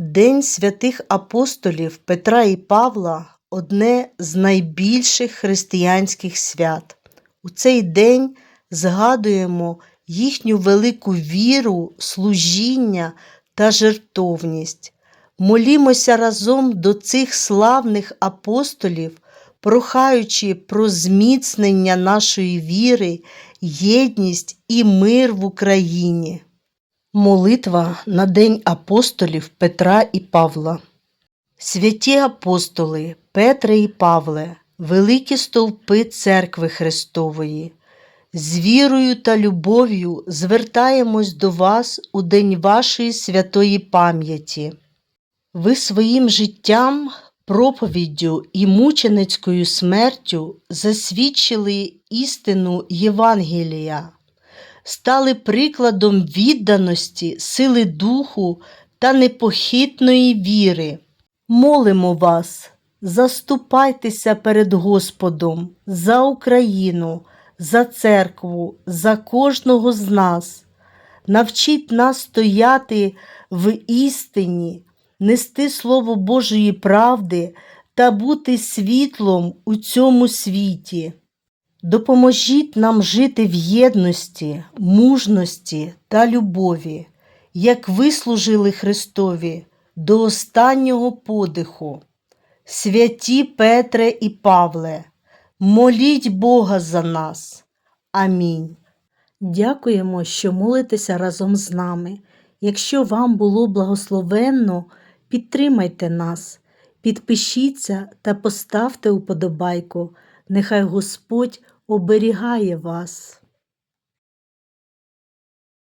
День святих апостолів Петра і Павла одне з найбільших християнських свят. У цей день згадуємо їхню велику віру, служіння та жертовність. Молімося разом до цих славних апостолів, прохаючи про зміцнення нашої віри, єдність і мир в Україні. Молитва на День апостолів Петра і Павла. Святі апостоли Петре і Павле, великі стовпи Церкви Христової, з вірою та любов'ю звертаємось до вас у день вашої святої пам'яті. Ви своїм життям, проповіддю і мученицькою смертю засвідчили істину Євангелія, стали прикладом відданості, сили духу та непохитної віри. Молимо вас, заступайтеся перед Господом за Україну, за церкву, за кожного з нас. Навчіть нас стояти в істині, нести Слово Божої правди та бути світлом у цьому світі. Допоможіть нам жити в єдності, мужності та любові, як ви служили Христові до останнього подиху. Святі Петре і Павле, моліть Бога за нас. Амінь. Дякуємо, що молитеся разом з нами. Якщо вам було благословенно, підтримайте нас, підпишіться та поставте уподобайку. Нехай Господь оберігає вас.